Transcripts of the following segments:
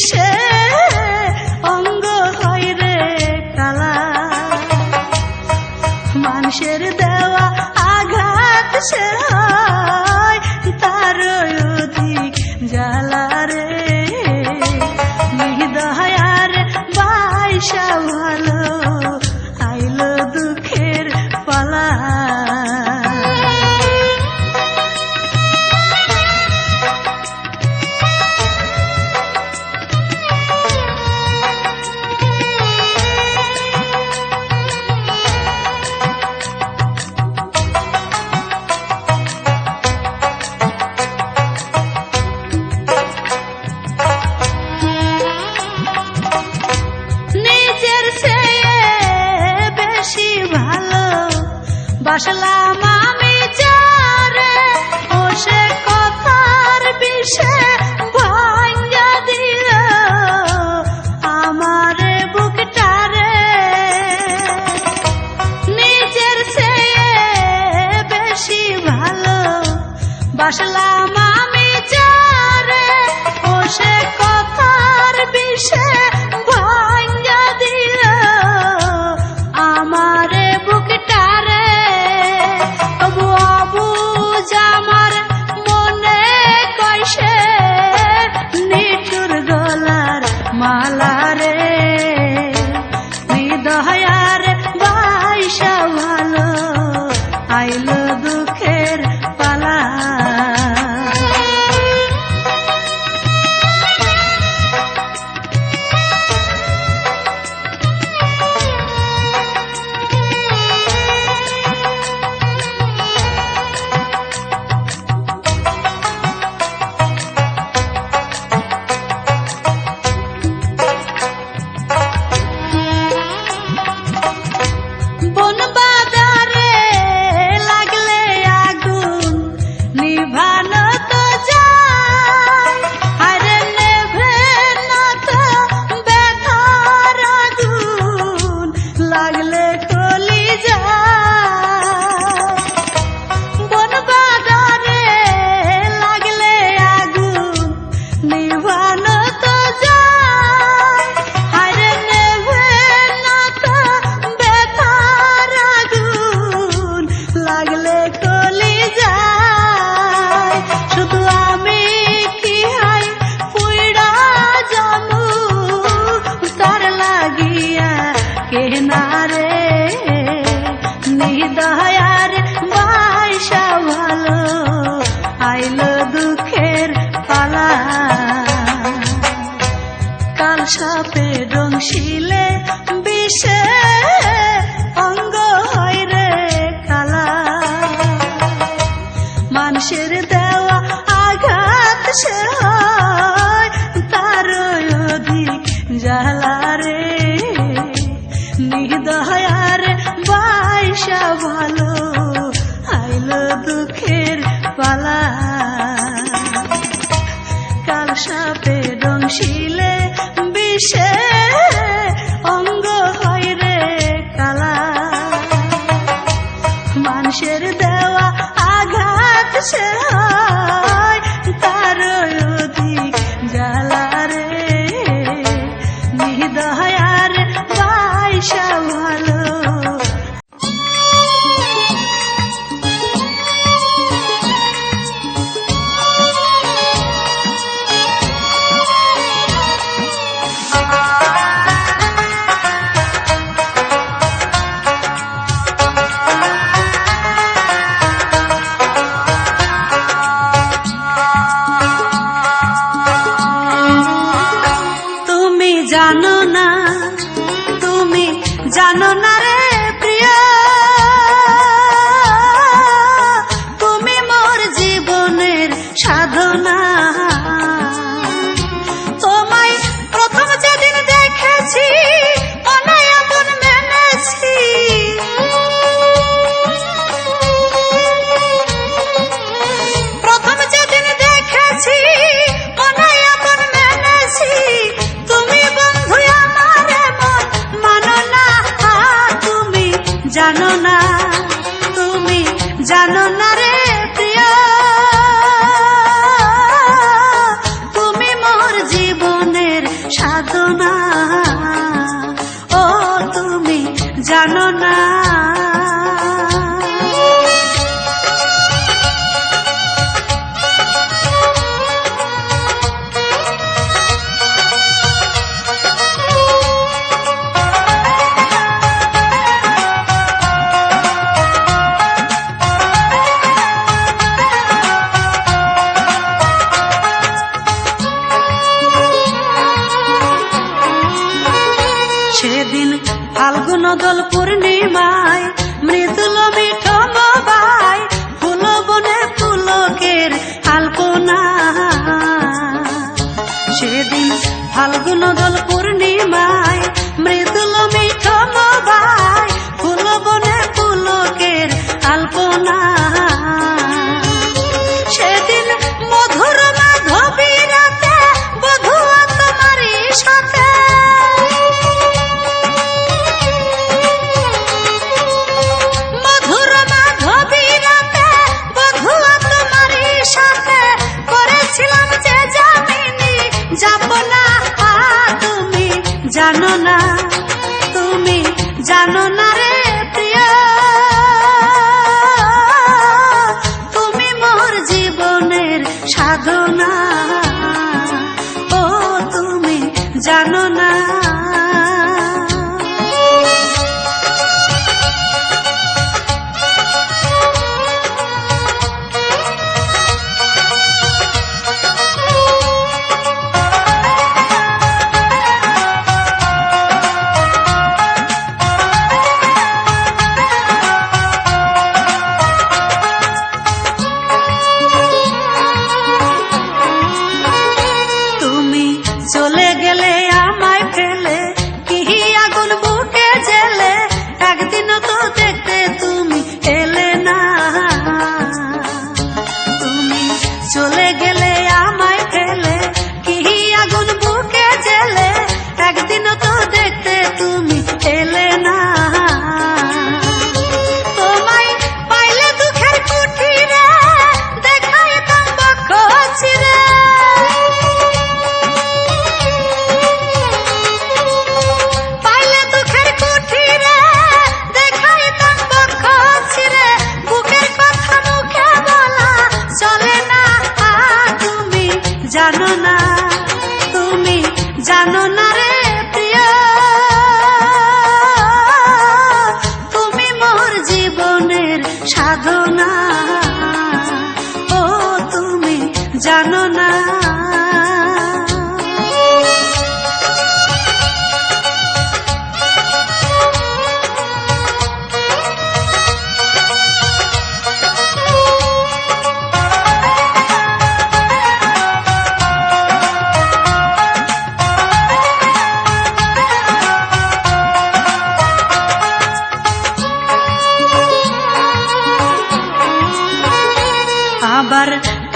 神 জালারে নির্দয়ার বাইশা ভালো আইল দুঃখের পালা। কাল সাপে রং শিলে no, no.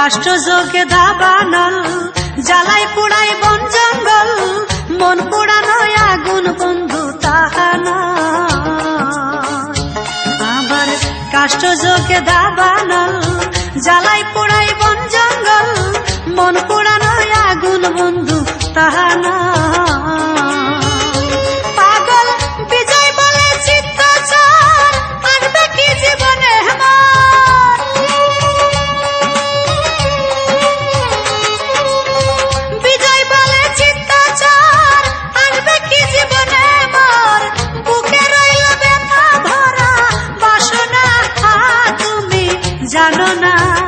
কাষ্টযোগে দাবানল জ্বালাই পোড়াই বন জঙ্গল, মন পোড়ানো আগুন বন্ধু তাহা আবার কাষ্টযোগে দাবানল জ্বালাই পোড়াই বন জঙ্গল, মন পোড়ানো আগুন বন্ধু তাহা জানো না?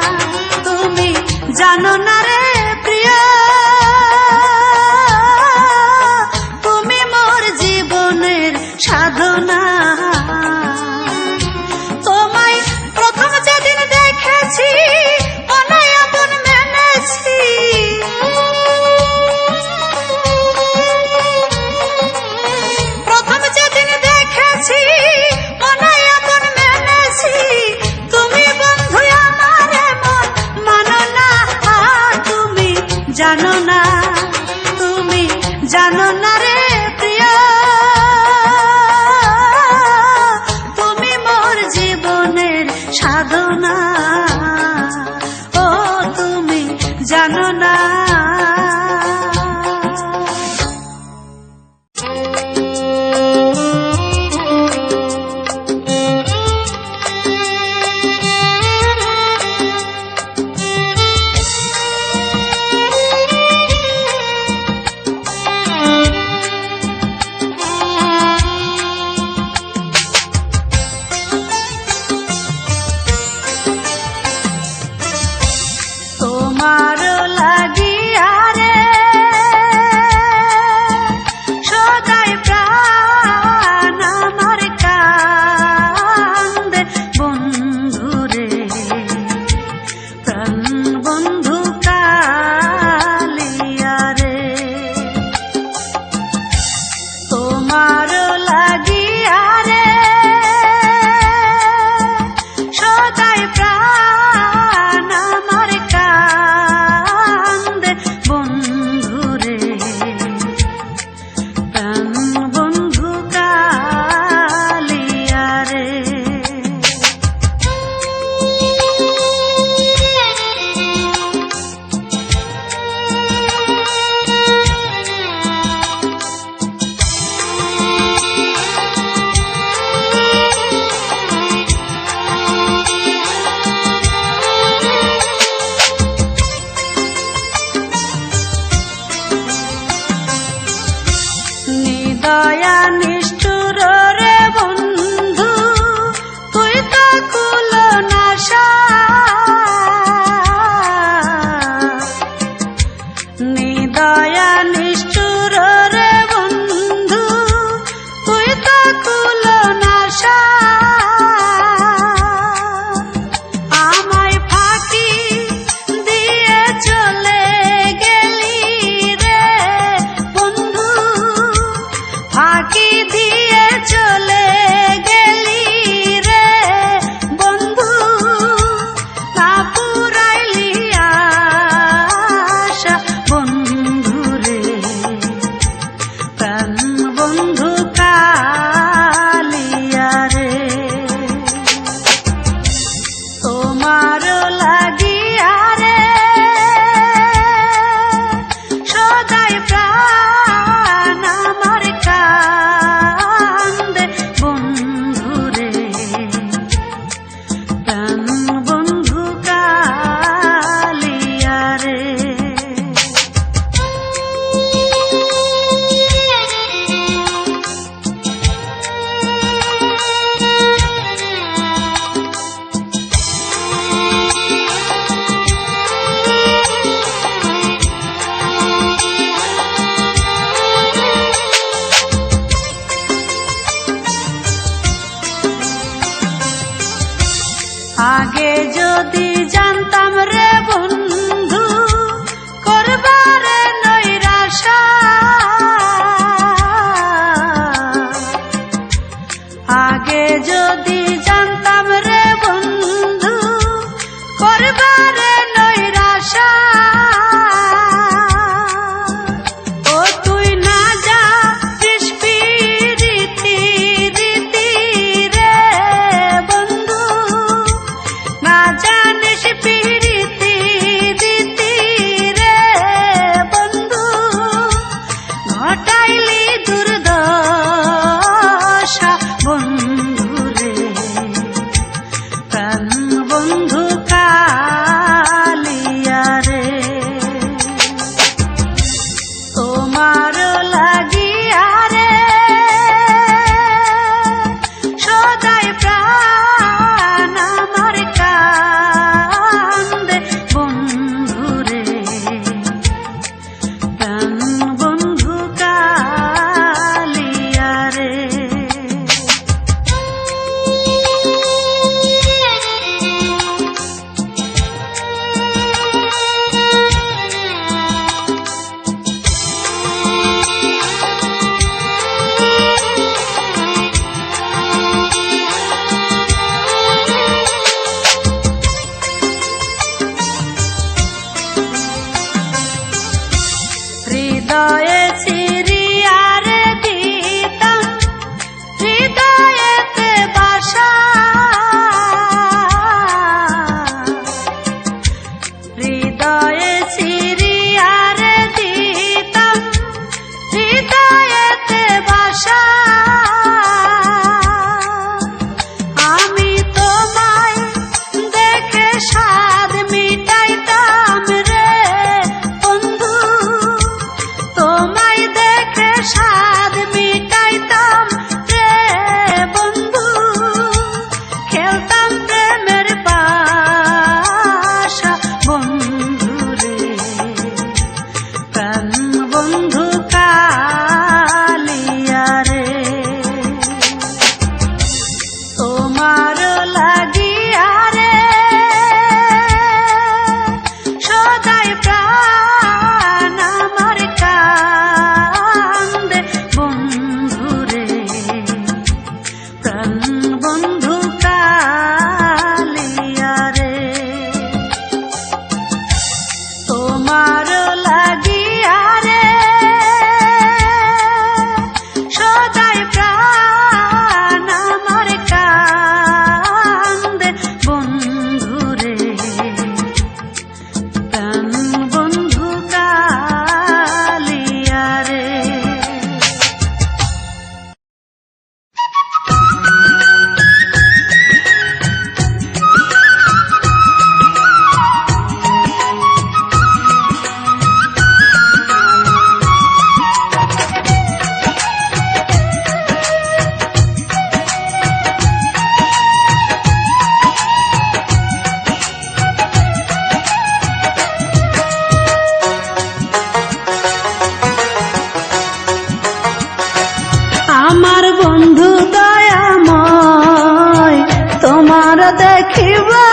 দেখিবা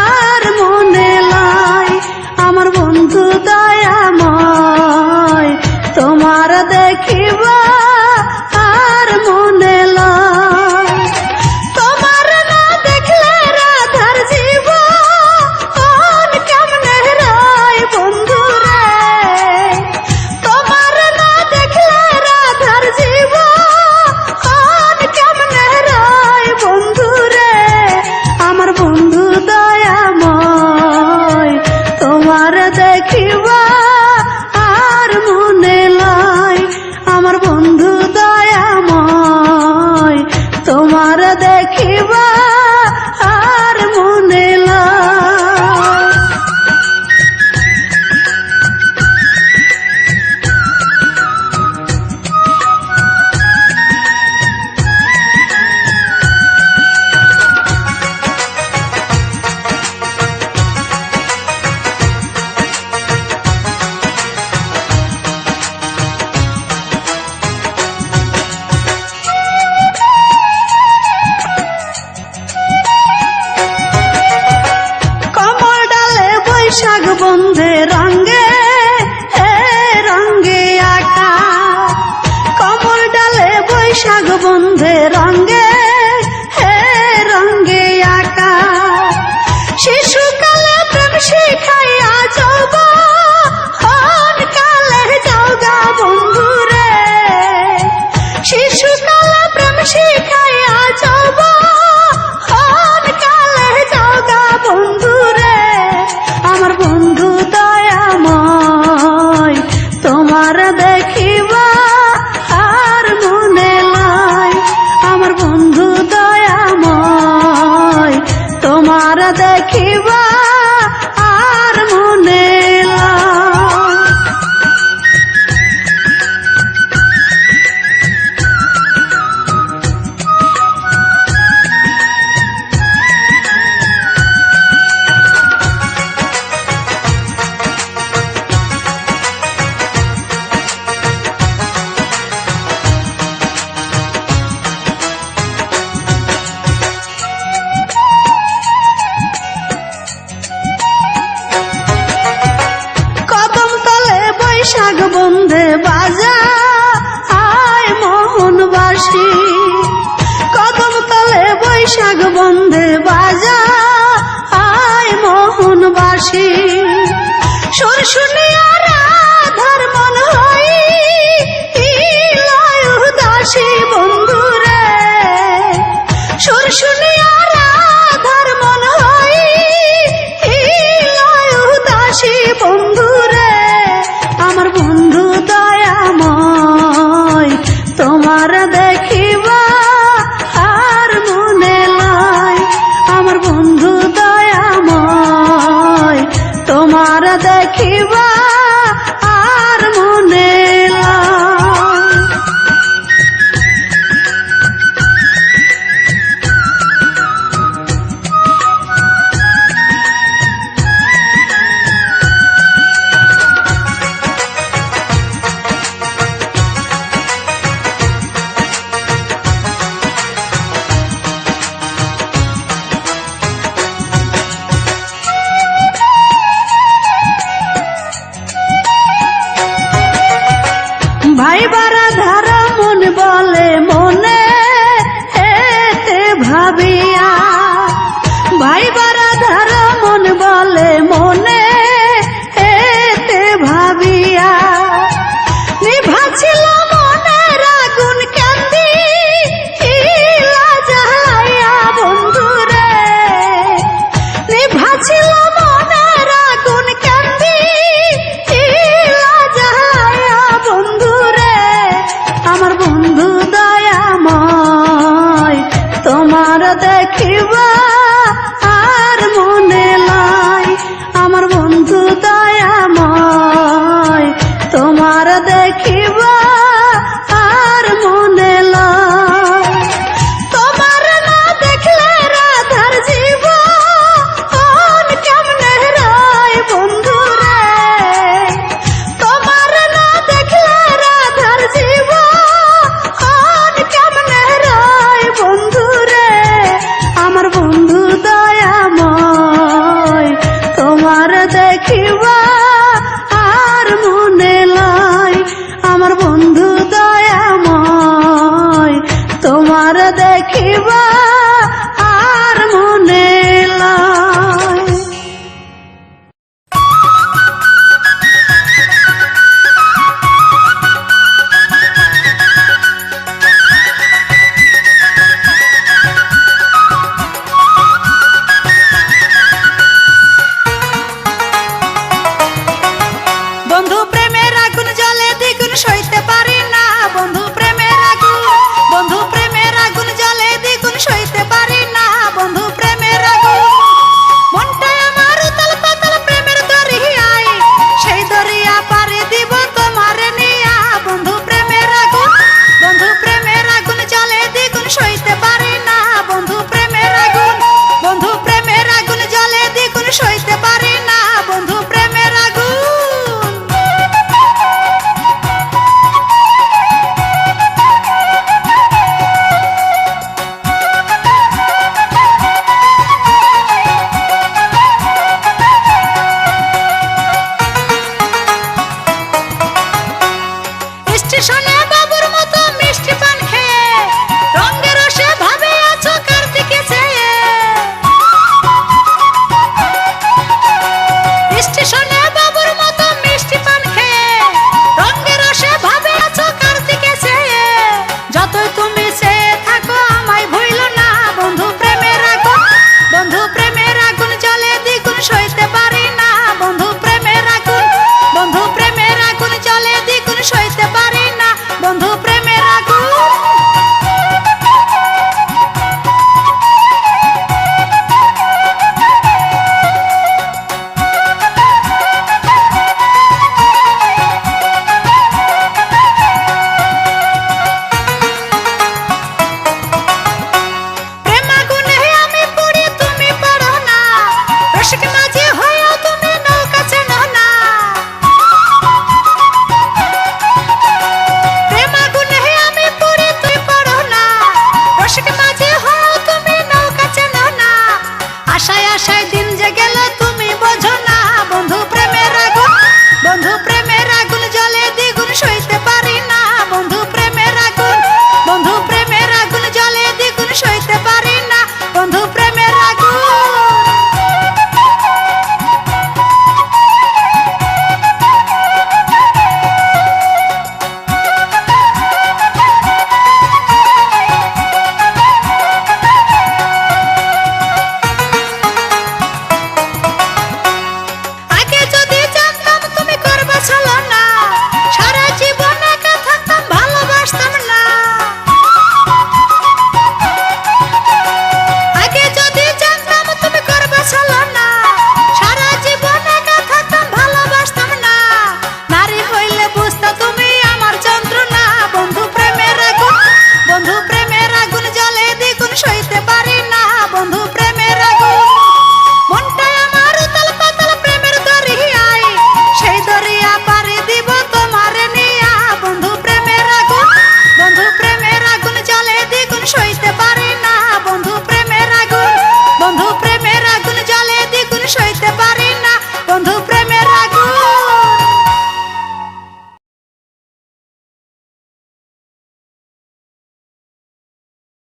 আর মনে লাই আমার বন্ধু দয়াময় তোমার দেখিবা বন্ধে রঙ্গে